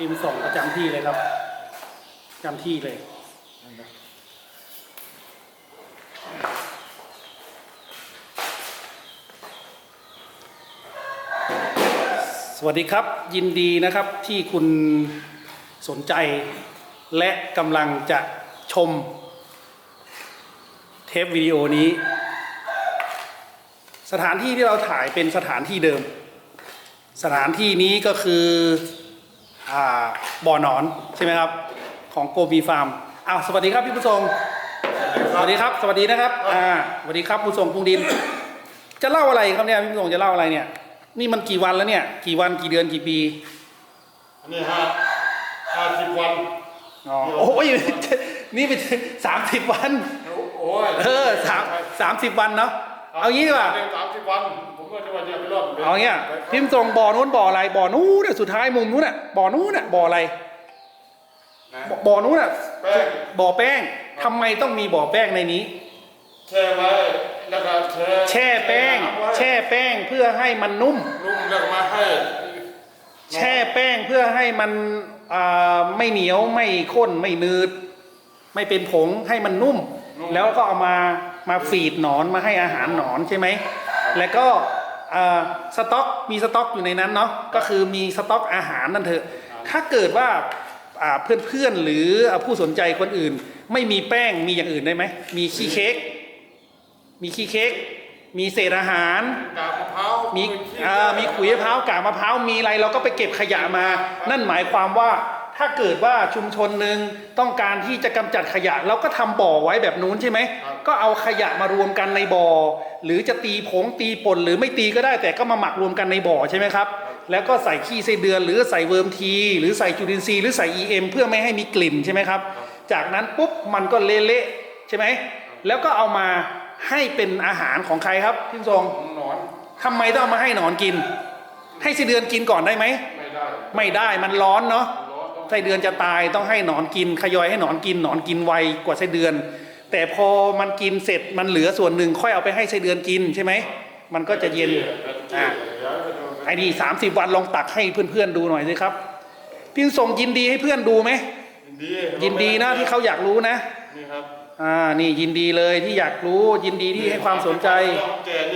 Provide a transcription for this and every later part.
ทีมส่งประจำที่เลยครับประจำที่เลยสวัสดีครับยินดีนะครับที่คุณสนใจและกำลังจะชม เทปวิดีโอนี้ สถานที่ที่เราถ่ายเป็นสถานที่เดิม สถานที่นี้ก็คือ บ่อหนอนใช่ไหมครับ ของโกบีฟาร์มอ้าวสวัสดีครับพี่ผู้ทรงสวัสดีครับ สวัสดีนะครับอ่าสวัสดีครับผู้ทรงพุงดิน จะเล่าอะไรครับเนี่ยพี่ผู้ทรงจะเล่าอะไรเนี่ย นี่มันกี่วันแล้วเนี่ย กี่วันกี่เดือนกี่ปีอันนี้ห้าห้าสิบวันอ๋อโอ้ยนี่เป็นสามสิบวันโอ้ยเออสามสามสิบวันเนาะเอางี้ดีกว่าสามสิบวัน ผมก็จะว่าจะไปรอดเอาเงี้ยพิมพ์ส่งบ่อนู้นบ่ออะไรบ่อนู้นเนี่ยสุดท้ายมุมนู้นน่ะบ่อนู้นน่ะบ่ออะไรนะบ่บ่อนู้นน่ะแป้งบ่อแป้งทำไมต้องมีบ่อแป้งในนี้ แช่ไว้แล้วก็แช่แช่แป้งน้ำไว้แช่แป้งเพื่อให้มันนุ่มนุ่มแล้วก็มาให้แช่แป้งเพื่อให้มันอ่าไม่เหนียวไม่ข้นไม่นืด ไม่เป็นผงให้มันนุ่ม แล้วก็เอามามาฟีดหนอนมาให้อาหารหนอนใช่ไหมแล้วก็อ่า สต็อกมีสต็อกอยู่ในนั้นเนาะก็คือมีสต็อกอาหารนั่นเถอะ ถ้าเกิดว่าอ่าเพื่อนๆหรืออ่าผู้สนใจคนอื่น ไม่มีแป้งมีอย่างอื่นได้ไหมมีขี้เค้กมีขี้เค้กมีเศษอาหารกากมะพร้าวมีอ่ามีขุยมะพร้าวกากมะพร้าวมีอะไรเราก็ไปเก็บขยะมา นั่นหมายความว่า ถ้าเกิดว่าชุมชนหนึ่งต้องการที่จะกำจัดขยะเราก็ทำบ่อไว้แบบนู้นใช่ไหม ก็เอาขยะมารวมกันในบ่อ หรือจะตีผงตีป่นหรือไม่ตีก็ได้แต่ก็มาหมักรวมกันในบ่อใช่ไหมครับ แล้วก็ใส่ขี้ไส้เดือน หรือใส่เวิร์มที หรือใส่จุลินทรีย์หรือใส่ EM เพื่อไม่ให้มีกลิ่นใช่ไหมครับ จากนั้นปุ๊บมันก็เละๆใช่ไหมแล้วก็เอามาให้เป็นอาหารของใครครับพี่ทรงของหนอนทำไมต้องเอามาให้หนอนกิน ให้ไส้เดือนกินก่อนได้ไหมไม่ได้ ไม่ได้มันร้อนเนาะร้อนต้อง ไส้เดือนจะตายต้องให้หนอนกินขยอยให้หนอนกินหนอนกินไวกว่าไส้เดือน แต่พอมันกินเสร็จมันเหลือส่วนหนึ่งค่อยเอาไปให้ไส้เดือนกินใช่ไหมมันก็จะเย็นอะไอ้นี่สามสิบวันลองตักให้เพื่อนๆดูหน่อยสิครับพี่ส่งยินดีให้เพื่อนดูไหมยินดียินดีนะที่เขาอยากรู้นะนี่ครับอ่านี่ยินดีเลยที่อยากรู้ยินดีที่ให้ความสนใจ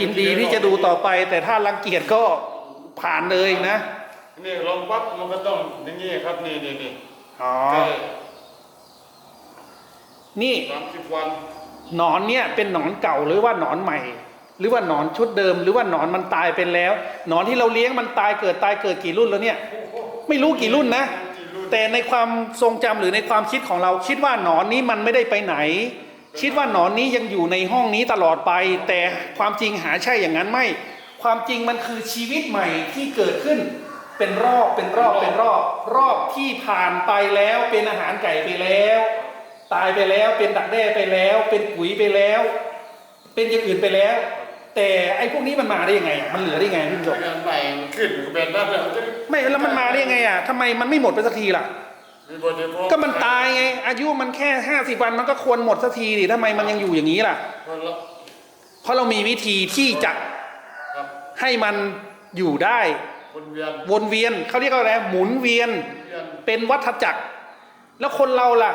ยินดีที่จะดูต่อไป แต่ถ้ารังเกียจก็ผ่านเลยนะ นี่ลองปั๊บมันก็ต้องอย่างนี้ครับนี่นี่นี่อ๋อใช่นี่สามสิบวันหนอนเนี่ยเป็นหนอนเก่าหรือว่าหนอนใหม่ หรือว่าหนอนชุดเดิม หรือว่าหนอนมันตายเป็นแล้ว หนอนที่เราเลี้ยงมันตายเกิดตายเกิดกี่รุ่นแล้วเนี่ย ไม่รู้กี่รุ่นนะ แต่ในความทรงจำหรือในความคิดของเราคิดว่าหนอนนี้มันไม่ได้ไปไหน คิดว่าหนอนนี้ยังอยู่ในห้องนี้ตลอดไป แต่ความจริงหาใช่อย่างนั้นไม่ ความจริงมันคือชีวิตใหม่ที่เกิดขึ้น เป็นรอบเป็นรอบเป็นรอบ รอบที่ผ่านไปแล้วเป็นอาหารไก่ไปแล้ว ตายไปแล้วเป็นดักแด้ไปแล้ว เป็นปุ๋ยไปแล้ว เป็นอย่างอื่นไปแล้ว แต่ไอ้พวกนี้มันมาได้ยังไงอะมันเหลือได้ยังไงพี่ผู้ชมงานใหม่มันขึ้นเป็นได้แล้วจะไม่แล้วมันมาได้ยังไงอะทำไมมันไม่หมดไปสักทีล่ะมีบทเฉพาะก็มันตายไงอายุมันแค่ห้าสิบวันมันก็ควรหมดสักทีดิทำไมมันยังอยู่อย่างนี้ล่ะคนละเพราะเรามีวิธีที่จะครับให้มันอยู่ได้ วนเวียนวนเวียนเขาเรียกว่าอะไรหมุนเวียนเวียนเป็นวัฏจักร แล้วคนเราล่ะ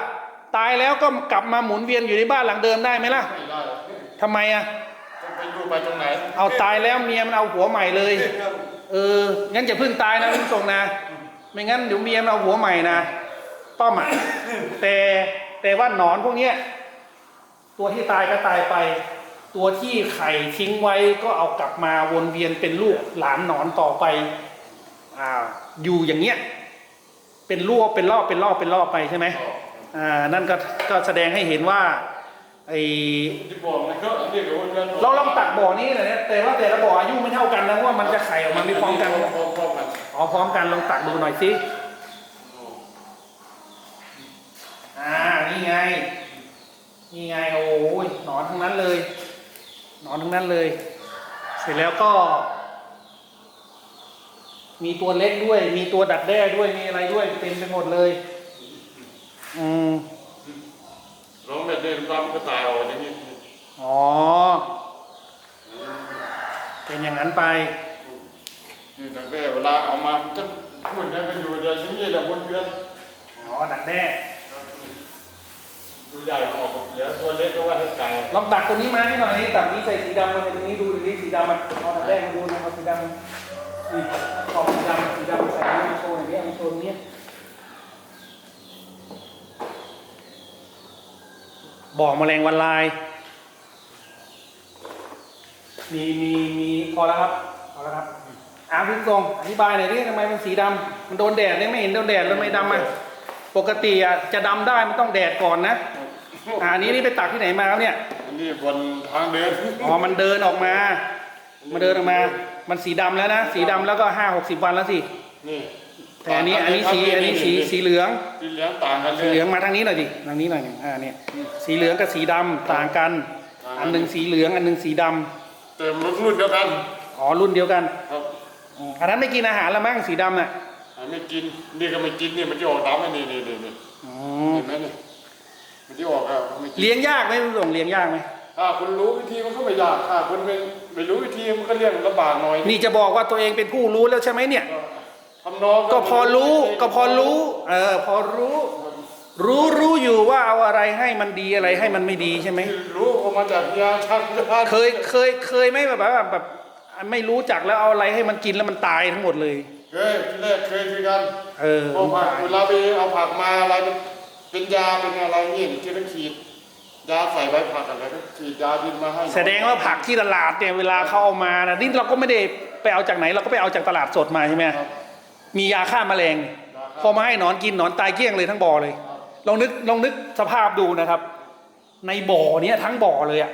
ตายแล้วก็กลับมาหมุนเวียนอยู่ในบ้านหลังเดิมได้ไหมล่ะไม่ได้ทำไมอะจะไปอยู่ไปตรงไหนเอาตายแล้วเมียมันเอาหัวใหม่เลยครับเอองั้นอย่าเพิ่งตายนะคุณผู้ชมนะ ไม่งั้นเดี๋ยวเมียมันเอาหัวใหม่นะป้อมอะแต่แต่ว่าหนอนพวกเนี้ยตัวที่ตายก็ตายไป ตัวที่ไข่ทิ้งไว้ก็เอากลับมาวนเวียนเป็นลูกหลานหนอนต่อไปอ่าอยู่อย่างเงี้ยเป็นรอบเป็นรอบเป็นรอบเป็นรอบไปใช่ไหมอ่านั่นก็ก็แสดงให้เห็นว่าไอที่บอกนะครับอันนี้ก็วนเวียนเราลองตักบ่อนี้เลยนะแต่ว่าแต่ละบ่ออายุไม่เท่ากันนะเพราะว่ามันจะไข่ออกมาไม่พร้อมกันพร้อมๆกันอ๋อพร้อมกันลองตักดูหน่อยสิอ่านี่ไงนี่ไงโอ้ยหนอนทั้งนั้นเลยหนอน ทั้งนั้นเลย เสร็จแล้วก็ มีตัวเล็กด้วย มีตัวดักแด้ด้วย มีอะไรด้วย เต็มไปหมดเลย อืมร้องแบบนี้รับก็ตายออกอย่างนี้อ๋อ เป็นอย่างนั้นไปนี่ตั้งแต่เวลาเอามาจะหุ่นยังเป็นอยู่เดือนนี้แหละวนเดือนอ๋อดักแด้ ดูใหญ่ออกเหลือตัวเล็กก็ว่าถ้าไก่ลองตักตัวนี้มาให้หน่อยนี่ตักนี้ใส่สีดำมาตรงนี้ดูดิสีดำมันเอาดักแด้มาดูนะครับสีดำนี่ขอบสีดำสีดำใส่มาโชว์หน่อยนี่เอามาโชว์ตรงนี้บ่อแมลงวันลาย มีมีมีพอแล้วครับพอแล้วครับอาพี่ทรงอธิบายหน่อยดิทำไมมันสีดำมันโดนแดดเนี่ยไม่เห็นโดนแดดแล้วไม่ดำอะปกติอะจะดำได้มันต้องแดดก่อนนะ อ่าอันนี้นี่ไปตักที่ไหนมาครับเนี่ย อันนี้บนทางเดินอ๋อ มันเดินออกมา มันเดินออกมา มันสีดำแล้วนะ สีดำแล้วก็ห้าหกสิบวันแล้วสิ นี่แต่อันนี้ อันนี้สี อันนี้สี สีเหลือง สีเหลืองต่างกันเลสีย เหลืองมาทางนี้หน่อยดิ ทางนี้หน่อยหนึ่งอ่าเนี่ย สีเหลืองกับสีดำต่างกันอันหนึ่งสีเหลือง อันหนึ่งสีดำแต่รถรุ่นเดียวกันอ๋อ รุ่นเดียวกันครับอืมอันนั้นไม่กินอาหารแล้วมั้งสีดำน่ะอันไม่กินนี่ก็ไม่กินนี่มันจะออกดำอันนี้นี่นี่นี่อ๋อเห็นไหมนี่ มันจะออกอะไม่กินเลี้ยงยากไหมลุงส่งเลี้ยงยากไหมถ้าคุณรู้วิธีมันก็ไม่ยากถ้าคุณไม่ไม่รู้วิธีมันก็เลี้ยงลำบากหน่อยนี่จะบอกว่าตัวเองเป็นผู้รู้แล้วใช่ไหมเนี่ย ทำนองก็พอรู้ก็พอรู้ เออ พอรู้ รู้รู้อยู่ว่าเอาอะไรให้มันดีอะไรให้มันไม่ดีใช่ไหม รู้ออกมาจากยาชักยาเคยเคยเคยไหมแบบว่าแบบไม่รู้จักแล้วเอาอะไรให้มันกินแล้วมันตายทั้งหมดเลย เคยที่แรกเคยคือกันเออพอผักเวลาไปเอาผักมาอะไรเป็น เป็นยาเป็นอะไรนี่ที่ต้องฉีดยาใส่ใบผักอะไรก็ฉีดยาดินมาให้แสดงว่าผักที่ตลาดเนี่ยเวลาเขาเอามานะนี่เราก็ไม่ได้ไปเอาจากไหน เราก็ไปเอาจากตลาดสดมาใช่ไหมครับมียาฆ่าแมลง พอมาให้หนอนกินหนอนตายเกลี้ยงเลยทั้งบ่อเลยลองนึกลองนึกสภาพดูนะครับ ในบ่อเนี้ยทั้งบ่อเลยอะ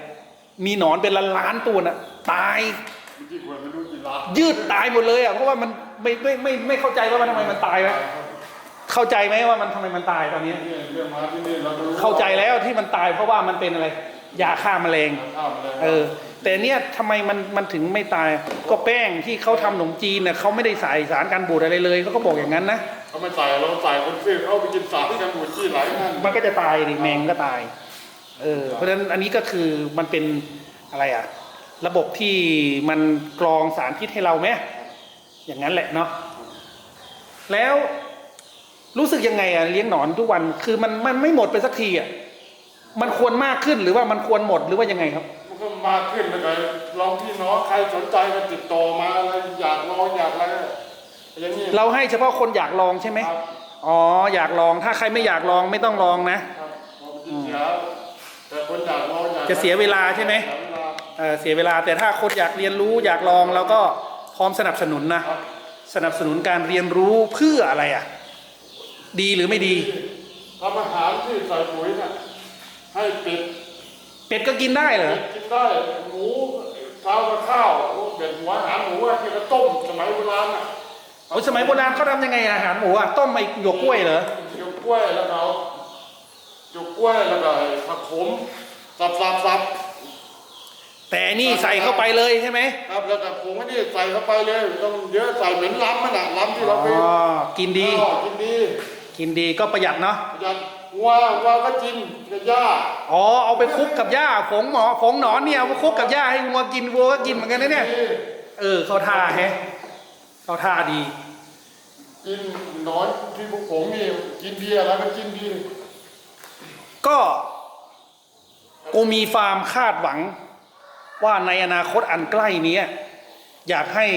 มีหนอนเป็นล้านล้านๆตัวน่ะตายที่ควรไม่รู้กี่ล้านยืดตายหมดเลยอะเพราะว่ามันไม่ไม่ไม่ไม่เข้าใจว่ามันทำไมมันตายไหม เข้าใจไหมว่ามันทำไมมันตายตอนนี้นี่เรื่องมาที่นี่เราดูเข้าใจแล้วที่มันตายเพราะว่ามันเป็นอะไรยาฆ่าแมลง ข้ามเลยเออ แต่เนี่ยทำไมมันมันถึงไม่ตาย ก็แป้งที่เขาทำขนมจีนเนี่ยเขาไม่ได้ใส่สารกันบูดอะไรเลยเขาก็บอกอย่างนั้นนะ เขาไม่ใส่เราใส่คนซื้อเขาไปกินสารที่กันหมดที่ไหลนั่นมันก็จะตายดิแมงก็ตาย เออ เพราะฉะนั้นอันนี้ก็คือมันเป็นอะไรอะระบบที่มันกรองสารพิษให้เราไหมอย่างนั้นแหละเนาะแล้ว รู้สึกยังไงอะเลี้ยงหนอนทุกวันคือมันมันไม่หมดไปสักทีอะมันควรมากขึ้นหรือว่ามันควรหมดหรือว่ายังไงครับ มันก็มาขึ้นแล้วก็ลองพี่น้องใครสนใจก็ติดต่อมาอะไรอยากลองอยากอะไรอย่างนี้เราให้เฉพาะคนอยากลองใช่ไหมครับอ๋ออยากลองถ้าใครไม่อยากลองไม่ต้องลองนะครับผมกินเสียแต่คนอยากลองอยากจะเสียเวลาใช่ไหมเสียเวลาเออเสียเวลาแต่ถ้าคนอยากเรียนรู้อยากลองเราก็พร้อมสนับสนุนนะครับสนับสนุนการเรียนรู้เพื่ออะไรอะ ดีหรือไม่ดี ทำอาหารที่ใส่ปุ๋ยน่ะให้เป็ดเป็ดก็กินได้เหรอเป็ดกินได้หมูข้าวกับข้าวเป็ดหัวอาหารหมูอะที่เขาต้มสมัยโบราณน่ะโอ้ยสมัยโบราณเขาทำยังไงอาหารหมูอะต้มไอ้หยวกกล้วยเหรอหยวกกล้วยแล้วก็เอาหยวกกล้วยแล้วก็ผักขมสับสับสับแต่นี่ใส่เข้าไปเลยใช่ไหมครับแล้วก็ผงอันนี้ใส่เข้าไปเลยต้องเยอะใส่เหมือนล้ำมันอะล้ำที่เราไปอ๋อกินดีอ๋อกินดี กินดีก็ประหยัดเนาะประหยัดวัววัวก็กินกับหญ้าอ๋อเอาไปคลุกกับหญ้าผงหมอผงหนอนเนี่ยเอาไปคลุกกับหญ้าให้วัวกินวัวก็กินเหมือนกันนะเนี่ยดีเออเข้าท่าแฮะเข้าท่าดี กินหนอนที่พวกผมนี่กินดีอะไรก็กินดีก็กูมีฟาร์มคาดหวัง ว่าในอนาคตอันใกล้เนี้ยอยากให้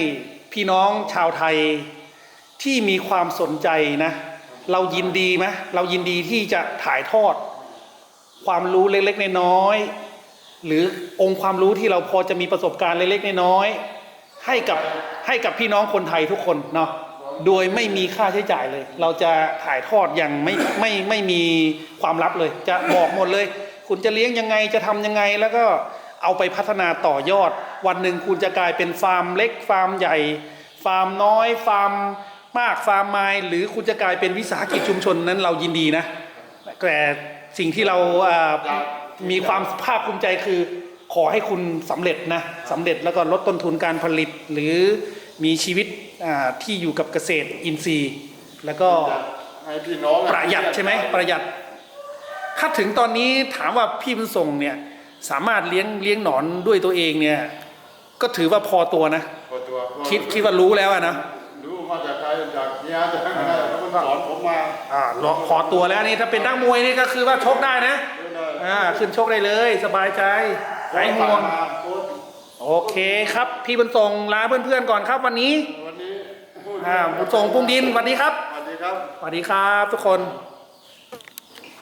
พี่น้องชาวไทยที่มีความสนใจนะ เรายินดีไหมเรายินดีที่จะถ่ายทอด ความรู้เล็กๆน้อยๆหรือองค์ความรู้ที่เราพอจะมีประสบการณ์เล็กๆน้อยๆให้กับให้กับพี่น้องคนไทยทุกคนเนาะโดยไม่มีค่าใช้จ่ายเลย เราจะถ่ายทอดอย่างไม่ไม่ไม่มีความลับเลย จะบอกหมดเลย คุณจะเลี้ยงยังไงจะทำยังไงแล้วก็เอาไปพัฒนาต่อยอด วันหนึ่งคุณจะกลายเป็นฟาร์มเล็กฟาร์มใหญ่ ฟาร์มน้อยฟาร์ม มากฟาร์มไมล์หรือคุณจะกลายเป็นวิสาหกิจชุมชนนั้นเรายินดีนะ แต่สิ่งที่เราอ่ามีความภาคภูมิใจคือขอให้คุณสำเร็จนะสำเร็จแล้วก็ลดต้นทุนการผลิต หรือมีชีวิตอ่าที่อยู่กับเกษตรอินทรีย์ แล้วก็ให้พี่น้องอประหยัดใช่ไหมประหยัดถ้าถึงตอนนี้ถามว่าพี่บุญส่งเนี่ยสามารถเลี้ยงเลี้ยงหนอนด้วยตัวเองเนี่ยก็ถือว่าพอตัวนะพอตัวคิดคิดว่ารู้แล้วอะ นะรู้มาจากใครจากเมียานแต่ไม่ได้แล้วมันสอนผมมาอ่ารอขอตัวแล้วนี่ถ้าเป็นนักมวยนี่ก็คือว่าชกได้นะไม่ได้อ่าขึ้นชกได้เลยสบายใจหายห่วงมาโค้ชโอเคครับ พี่บุญส่งลาเพื่อนๆก่อนครับวันนี้วันนี้อ่าบุญส่งพุ่งดินสวัสดีครับสวัสดีครับสวัสดีครับทุกคน